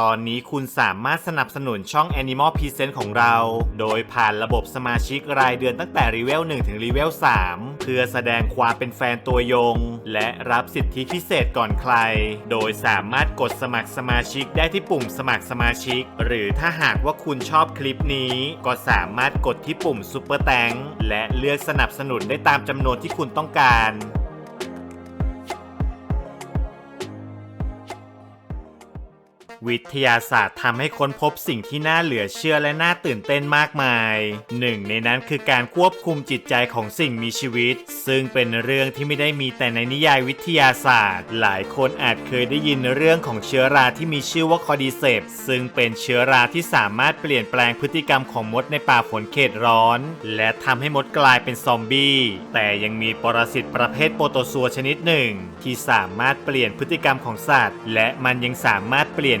ตอนนี้คุณสามารถสนับสนุนช่อง Animal Present ของเรา โดยผ่านระบบสมาชิกรายเดือนตั้งแต่รีเวล1ถึงรีเวล3เพื่อแสดงความเป็นแฟนตัวยง และรับสิทธิพิเศษก่อนใคร โดยสามารถกดสมัครสมาชิกได้ที่ปุ่มสมัครสมาชิก หรือถ้าหากว่าคุณชอบคลิปนี้ ก็สามารถกดที่ปุ่ม Super t a n k และเลือกสนับสนุนได้ตามจำนวนที่คุณต้องการ วิทยาศาสตร์ทำให้ค้นพบสิ่งที่น่าเหลือเชื่อและน่าตื่นเต้นมากมายหนึ่งในนั้นคือการควบคุมจิตใจของสิ่งมีชีวิต ซึ่งเป็นเรื่องที่ไม่ได้มีแต่ในนิยายวิทยาศาสตร์ หลายคนอาจเคยได้ยินเรื่องของเชื้อราที่มีชื่อว่าคอดิเซปซึ่งเป็นเชื้อราที่สามารถเปลี่ยนแปลงพฤติกรรมของมดในป่าฝนเขตร้อน และทำให้มดกลายเป็นซอมบี้แต่ยังมีปรสิตประเภทโปรโตซัวชนิดหนึ่ง ที่สามารถเปลี่ยนพฤติกรรมของสัตว์ และมันยังสามารถเปลี่ยน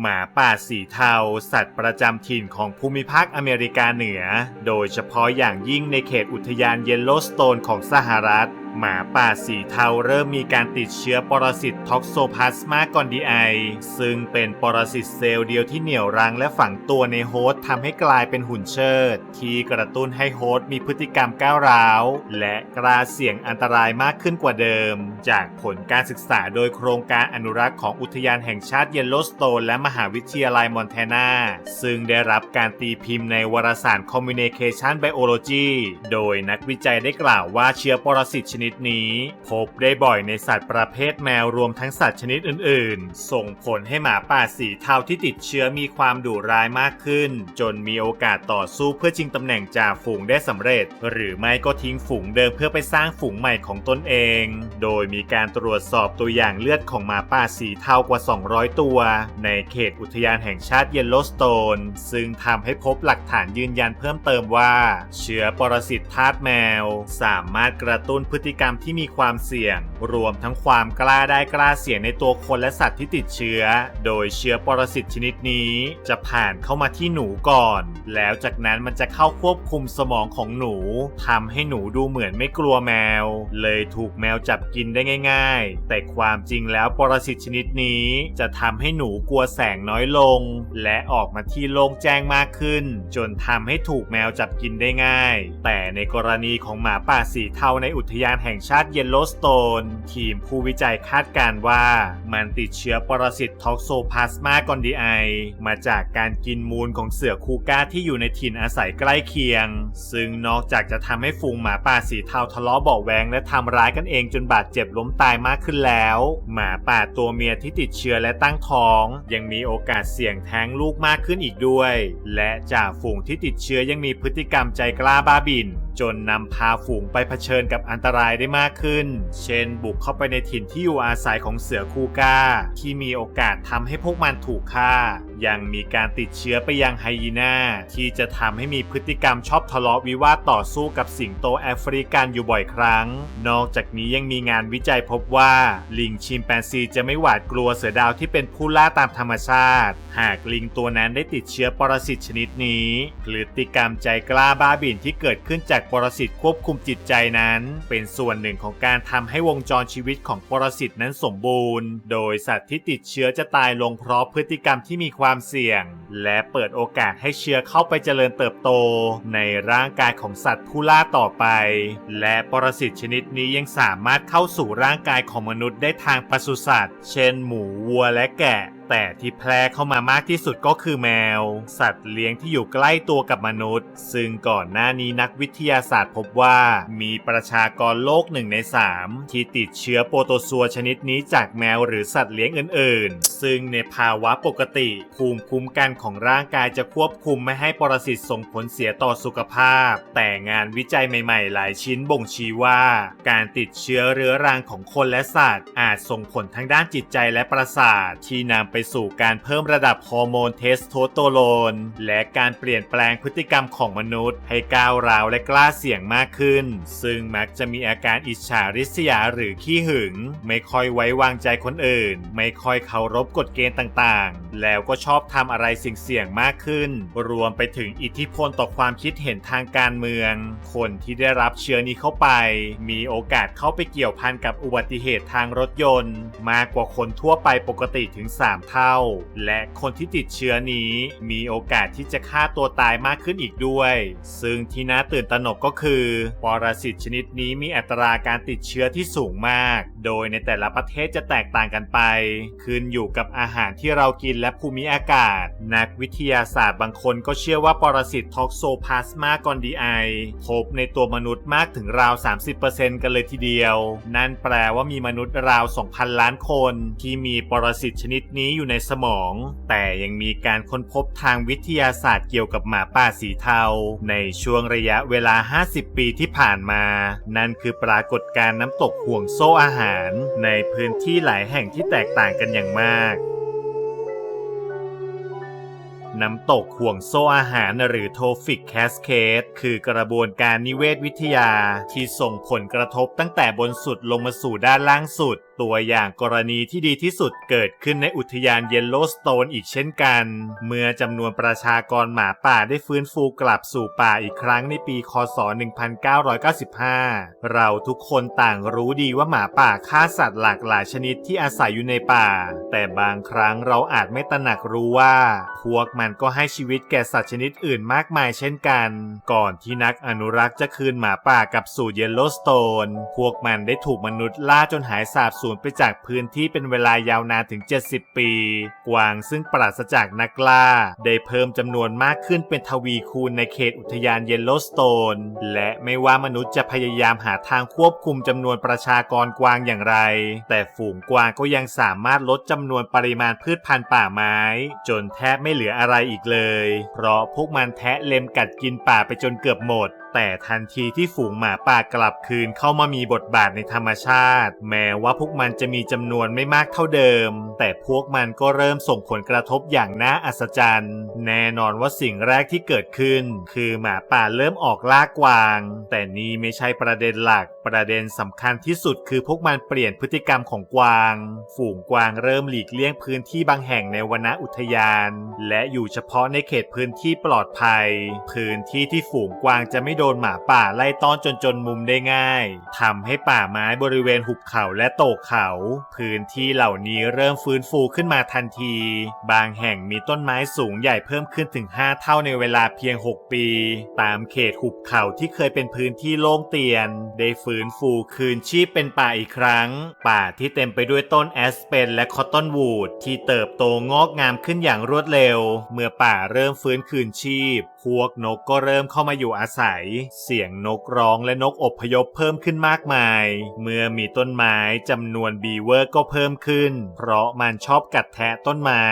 หมาป่าสีเทา สัตว์ประจำถิ่นของภูมิภาคอเมริกาเหนือ โดยเฉพาะอย่างยิ่งในเขตอุทยานเยลโลสโตนของสหรัฐ หมาป่าสีเทาเริ่มมีการติดเชื้อปรสิตท็อกโซพลาสมากอนดีไอ ซึ่งเป็นปรสิตเซลล์เดียวที่เหนี่ยวรั้งและฝังตัวในโฮสต์ทำให้กลายเป็นหุ่นเชิด ที่กระตุ้นให้โฮสต์มีพฤติกรรมก้าวร้าว และกล้าเสี่ยงอันตรายมากขึ้นกว่าเดิม จากผลการศึกษาโดยโครงการอนุรักษ์ของอุทยานแห่งชาติเยลโลสโตนและมหาวิทยาลัยมอนแทนาซึ่งได้รับการตีพิมพ์ในวารสาร Communication Biology โดยนักวิจัยได้กล่าวว่าเชื้อปรสิตชนิดนี้ พบได้บ่อยในสัตว์ประเภทแมวรวมทั้งสัตว์ชนิดอื่น ๆ ส่งผลให้หมาป่าสีเทาที่ติดเชื้อมีความดุร้ายมากขึ้น จนมีโอกาสต่อสู้เพื่อชิงตำแหน่งจ่าฝูงได้สำเร็จ หรือไม่ก็ทิ้งฝูงเดิมเพื่อไปสร้างฝูงใหม่ของตนเอง โดยมีการตรวจสอบตัวอย่างเลือดของหมาป่าสีเทากว่า 200 ตัว ในเขตอุทยานแห่งชาติเยลโลสโตนซึ่งทำให้พบหลักฐานยืนยันเพิ่มเติมว่า เชื้อปรสิตธาตุแมว สามารถกระตุ้นพฤติกรรมที่มีความเสี่ยง รวมทั้งความกล้าได้กล้าเสี่ยงในตัวคนและสัตว์ที่ติดเชื้อ โดยเชื้อปรสิตชนิดนี้ จะผ่านเข้ามาที่หนูก่อน แล้วจากนั้นมันจะเข้าควบคุมสมองของหนูทำให้หนูดูเหมือนไม่กลัวแมว เลยถูกแมวจับกินได้ง่าย ๆ แต่ความจริงแล้วปรสิตชนิดนี้จะทำให้หนูกลัวแสงน้อยลง และออกมาที่โล่งแจ้งมากขึ้น จนทำให้ถูกแมวจับกินได้ง่าย แต่ในกรณีของหมาป่าสีเทาในอุทยานแห่งชาติเยลโลสโตนทีมผู้วิจัยคาดการว่ามันติดเชื้อปรสิตท็อกโซพลาสมากอนดีไอมาจากการกินมูลของเสือคูก้าที่อยู่ในถิ่นอาศัยใกล้เคียง ซึ่งนอกจากจะทำให้ฝูงหมาป่าสีเทาทะเลาะเบาะแวงและทำร้ายกันเองจนบาดเจ็บล้มตายมากขึ้นแล้ว หมาป่าตัวเมียที่ติดเชื้อและตั้งท้อง ยังมีโอกาสเสี่ยงแท้งลูกมากขึ้นอีกด้วย และจ่าฝูงที่ติดเชื้อยังมีพฤติกรรมใจกล้าบ้าบิน จนนำพาฝูงไปเผชิญกับอันตรายได้มากขึ้น เช่น บุกเข้าไปในถิ่นที่อยู่อาศัยของเสือคูก้า ที่มีโอกาสทำให้พวกมันถูกฆ่า ยังมีการติดเชื้อไปยังไฮยีน่าที่จะทำให้มีพฤติกรรมชอบทะเลาะวิวาทต่อสู้กับสิงโตแอฟริกันอยู่บ่อยครั้ง นอกจากนี้ยังมีงานวิจัยพบว่า ลิงชิมแปนซีจะไม่หวาดกลัวเสือดาวที่เป็นผู้ล่าตามธรรมชาติ หากลิงตัวนั้นได้ติดเชื้อปรสิตชนิดนี้ พฤติกรรมใจกล้าบ้าบิ่นที่เกิดขึ้นจากปรสิตควบคุมจิตใจนั้น เป็นส่วนหนึ่งของการทำให้วงจรชีวิตของปรสิตนั้นสมบูรณ์ โดยสัตว์ที่ติดเชื้อจะตายลงเพราะพฤติกรรมที่มีความเสี่ยง และเปิดโอกาสให้เชื้อเข้าไปเจริญเติบโต ในร่างกายของสัตว์ผู้ล่าต่อไป และปรสิตชนิดนี้ยังสามารถเข้าสู่ร่างกายของมนุษย์ได้ทางปศุสัตว์ เช่น หมูวัวและแกะ แต่ที่แพร่เข้ามามากที่สุดก็คือแมว สัตว์เลี้ยงที่อยู่ใกล้ตัวกับมนุษย์ ซึ่งก่อนหน้านี้นักวิทยาศาสตร์พบว่ามีประชากรโลกหนึ่งใน3ที่ติดเชื้อโปรโตซัวชนิดนี้จากแมวหรือสัตว์เลี้ยงอื่น ๆ ซึ่งในภาวะปกติ ภูมิคุ้มกันของร่างกายจะควบคุมไม่ให้ปรสิตส่งผลเสียต่อสุขภาพ แต่งานวิจัยใหม่ ๆ หลายชิ้นบ่งชี้ว่า การติดเชื้อเรื้อรังของคนและสัตว์ อาจส่งผลทั้งด้านจิตใจและประสาทที่นำไปสู่การเพิ่มระดับฮอร์โมนเทสโทสเตอโรนและการเปลี่ยนแปลงพฤติกรรมของมนุษย์ ให้ก้าวร้าวและกล้าเสี่ยงมากขึ้น ซึ่งมักจะมีอาการอิจฉาริษยาหรือขี้หึง ไม่ค่อยไว้วางใจคนอื่น ไม่ค่อยเคารพกฎเกณฑ์ต่างๆ แล้วก็ชอบทำอะไรเสี่ยงๆมากขึ้น รวมไปถึงอิทธิพลต่อความคิดเห็นทางการเมือง คนที่ได้รับเชื้อนี้เข้าไป มีโอกาสเข้าไปเกี่ยวพันกับอุบัติเหตุทางรถยนต์ มากกว่าคนทั่วไปปกติถึง 3เท่า และคนที่ติดเชื้อนี้มีโอกาสที่จะฆ่าตัวตายมากขึ้นอีกด้วย ซึ่งที่น่าตื่นตระหนกก็คือปรสิตชนิดนี้มีอัตราการติดเชื้อที่สูงมาก โดยในแต่ละประเทศจะแตกต่างกันไป ขึ้นอยู่กับอาหารที่เรากินและภูมิอากาศ นักวิทยาศาสตร์บางคนก็เชื่อว่าปรสิตท็อกโซพลาสมากอนดีไอพบในตัวมนุษย์มากถึงราว 30%กันเลยทีเดียว นั่นแปลว่ามีมนุษย์ราว 2,000 ล้านคน ที่มีปรสิตชนิดนี้อยู่ในสมอง แต่ยังมีการค้นพบทางวิทยาศาสตร์เกี่ยวกับหมาป่าสีเทา ในช่วงระยะเวลา 50 ปีที่ผ่านมา นั่นคือปรากฏการณ์น้ำตกห่วงโซ่อาหาร ในพื้นที่หลายแห่งที่แตกต่างกันอย่างมากน้ำตกห่วงโซ่อาหารหรือโทฟิกแคสเคดคือกระบวนการนิเวศวิทยา ที่ส่งผลกระทบตั้งแต่บนสุดลงมาสู่ด้านล่างสุด ตัวอย่างกรณีที่ดีที่สุดเกิดขึ้นในอุทยานเยลโลสโตนอีกเช่นกัน เมื่อจำนวนประชากรหมาป่าได้ฟื้นฟูกลับสู่ป่าอีกครั้งในปีคศ 1995 เราทุกคนต่างรู้ดีว่าหมาป่าฆ่าสัตว์หลากหลายชนิดที่อาศัยอยู่ในป่า แต่บางครั้งเราอาจไม่ตระหนักรู้ว่า พวกมันก็ให้ชีวิตแก่สัตว์ชนิดอื่นมากมายเช่นกัน ก่อนที่นักอนุรักษ์จะคืนหมาป่ากลับสู่เยลโลสโตน พวกมันได้ถูกมนุษย์ล่าจนหายสาบสูญไปจากพื้นที่เป็นเวลายาวนานถึง 70 ปี กวางซึ่งปราศจากนักล่า ได้เพิ่มจำนวนมากขึ้นเป็นทวีคูณในเขตอุทยานเยลโลสโตน และไม่ว่ามนุษย์จะพยายามหาทางควบคุมจำนวนประชากรกวางอย่างไร แต่ฝูงกวางก็ยังสามารถลดจำนวนปริมาณพืชพันธุ์ป่าไม้ จนแทบไม่เหลืออะไรอีกเลย เพราะพวกมันแทะเล็มกัดกินป่าไปจนเกือบหมด แต่ทันทีที่ฝูงหมาป่ากลับคืนเข้ามามีบทบาทในธรรมชาติ แม้ว่าพวกมันจะมีจำนวนไม่มากเท่าเดิม แต่พวกมันก็เริ่มส่งผลกระทบอย่างน่าอัศจรรย์ แน่นอนว่าสิ่งแรกที่เกิดขึ้น คือหมาป่าเริ่มออกล่ากวาง แต่นี่ไม่ใช่ประเด็นหลัก ประเด็นสำคัญที่สุดคือพวกมันเปลี่ยนพฤติกรรมของกวาง ฝูงกวางเริ่มหลีกเลี่ยงพื้นที่บางแห่งในวนอุทยาน และอยู่เฉพาะในเขตพื้นที่ปลอดภัย พื้นที่ที่ฝูงกวางจะไม่โดนหมาป่าไล่ต้อนจนจนมุมได้ง่ายทำให้ป่าไม้บริเวณหุบเขาและโตกเขา พื้นที่เหล่านี้เริ่มฟื้นฟูขึ้นมาทันที บางแห่งมีต้นไม้สูงใหญ่เพิ่มขึ้นถึง 5 เท่าในเวลาเพียง 6 ปี ตามเขตหุบเขาที่เคยเป็นพื้นที่โล่งเตียนได้ฟื้นฟูคืนชีพเป็นป่าอีกครั้ง ป่าที่เต็มไปด้วยต้นแอสเปนและคอตตอนวูดที่เติบโตงอกงามขึ้นอย่างรวดเร็ว เมื่อป่าเริ่มฟื้นคืนชีพพวกนกก็เริ่มเข้ามาอยู่อาศัย เสียงนกร้องและนกอบพยพเพิ่มขึ้นมากมาย เมื่อมีต้นไม้จำนวนบีเวอร์ก็เพิ่มขึ้น เพราะมันชอบกัดแทะต้นไม้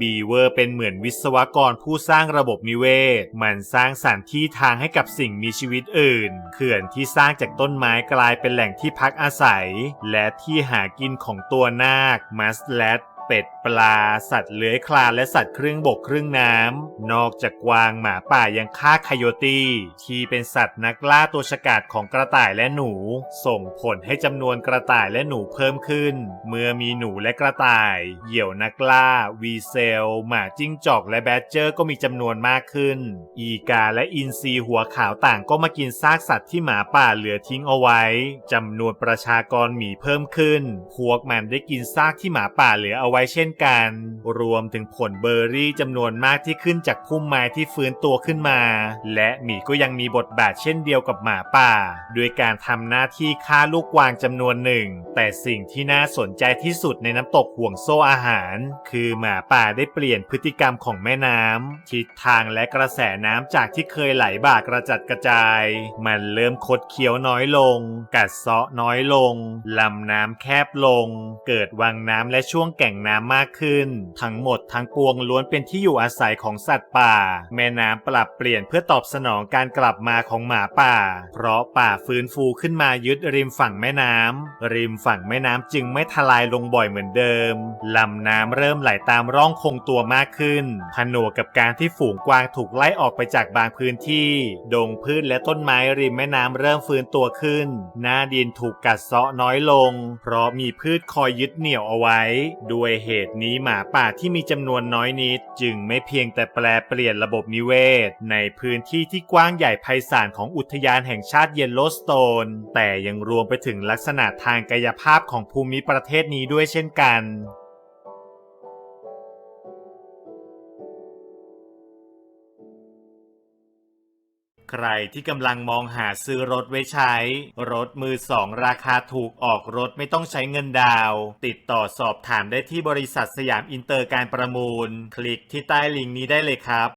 บีเวอร์เป็นเหมือนวิศวกรผู้สร้างระบบนิเวศ มันสร้างสถานที่ทางให้กับสิ่งมีชีวิตอื่น เขื่อนที่สร้างจากต้นไม้กลายเป็นแหล่งที่พักอาศัย และที่หากินของตัวนาคมัสแลด เป็ดปลา สัตว์เลื้อยคลานและสัตว์ครึ่งบกครึ่งน้ำ นอกจากกวางหมาป่ายังฆ่าคโยตี้ที่เป็นสัตว์นักล่าตัวฉกาจของกระต่ายและหนู ส่งผลให้จำนวนกระต่ายและหนูเพิ่มขึ้น เมื่อมีหนูและกระต่าย เหยี่ยวนักล่า วีเซล หมาจิ้งจอกและแบดเจอร์ก็มีจำนวนมากขึ้น อีกาและอินทรีหัวขาวต่างก็มากินซากสัตว์ที่หมาป่าเหลือทิ้งเอาไว้จำนวนประชากรหมีเพิ่มขึ้น พวกมันได้กินซากที่หมาป่าเหลือเอาไว้เช่นกัน รวมถึงผลเบอร์รี่จำนวนมากที่ขึ้นจากพุ่มไม้ที่ฟื้นตัวขึ้นมา และหมีก็ยังมีบทบาทเช่นเดียวกับหมาป่า ด้วยการทำหน้าที่ฆ่าลูกกวางจำนวนหนึ่ง แต่สิ่งที่น่าสนใจที่สุดในน้ำตกห่วงโซ่อาหาร คือหมาป่าได้เปลี่ยนพฤติกรรมของแม่น้ำทิศทางและกระแสน้ำจากที่เคยไหลบ่ากระจัดกระจาย มันเริ่มคดเคี้ยวน้อยลง กัดเซาะน้อยลงลำน้ำแคบลง เกิดวังน้ำและช่วงแก่งน้ำมากขึ้น ทั้งหมดทั้งปวงล้วนเป็นที่อยู่อาศัยของสัตว์ป่า แม่น้ำปรับเปลี่ยนเพื่อตอบสนองการกลับมาของหมาป่า เพราะป่าฟื้นฟูขึ้นมายึดริมฝั่งแม่น้ำริมฝั่งแม่น้ำจึงไม่ทลายลงบ่อยเหมือนเดิมลำน้ำเริ่มไหลตามร่องคงตัวมากขึ้นผนวกกับการที่ฝูงกวางถูกไล่ออกไปจากบางพื้นที่ ดงพืชและต้นไม้ริมแม่น้ำเริ่มฟื้นตัวขึ้น หน้าดินถูกกัดเซาะน้อยลง เพราะมีพืชคอยยึดเหนี่ยวเอาไว้ ด้วยเหตุนี้หมาป่าที่มีจำนวนน้อยนิด จึงไม่เพียงแต่แปลเปลี่ยนระบบนิเวศ ในพื้นที่ที่กว้างใหญ่ไพศาลของอุทยานแห่งชาติเยลโลสโตน แต่ยังรวมไปถึงลักษณะทางกายภาพของภูมิประเทศนี้ด้วยเช่นกัน ใครที่กำลังมองหาซื้อรถไว้ใช้ รถมือสองราคาถูกออกรถไม่ต้องใช้เงินดาว ติดต่อสอบถามได้ที่บริษัทสยามอินเตอร์การประมูล คลิกที่ใต้ลิงก์นี้ได้เลยครับ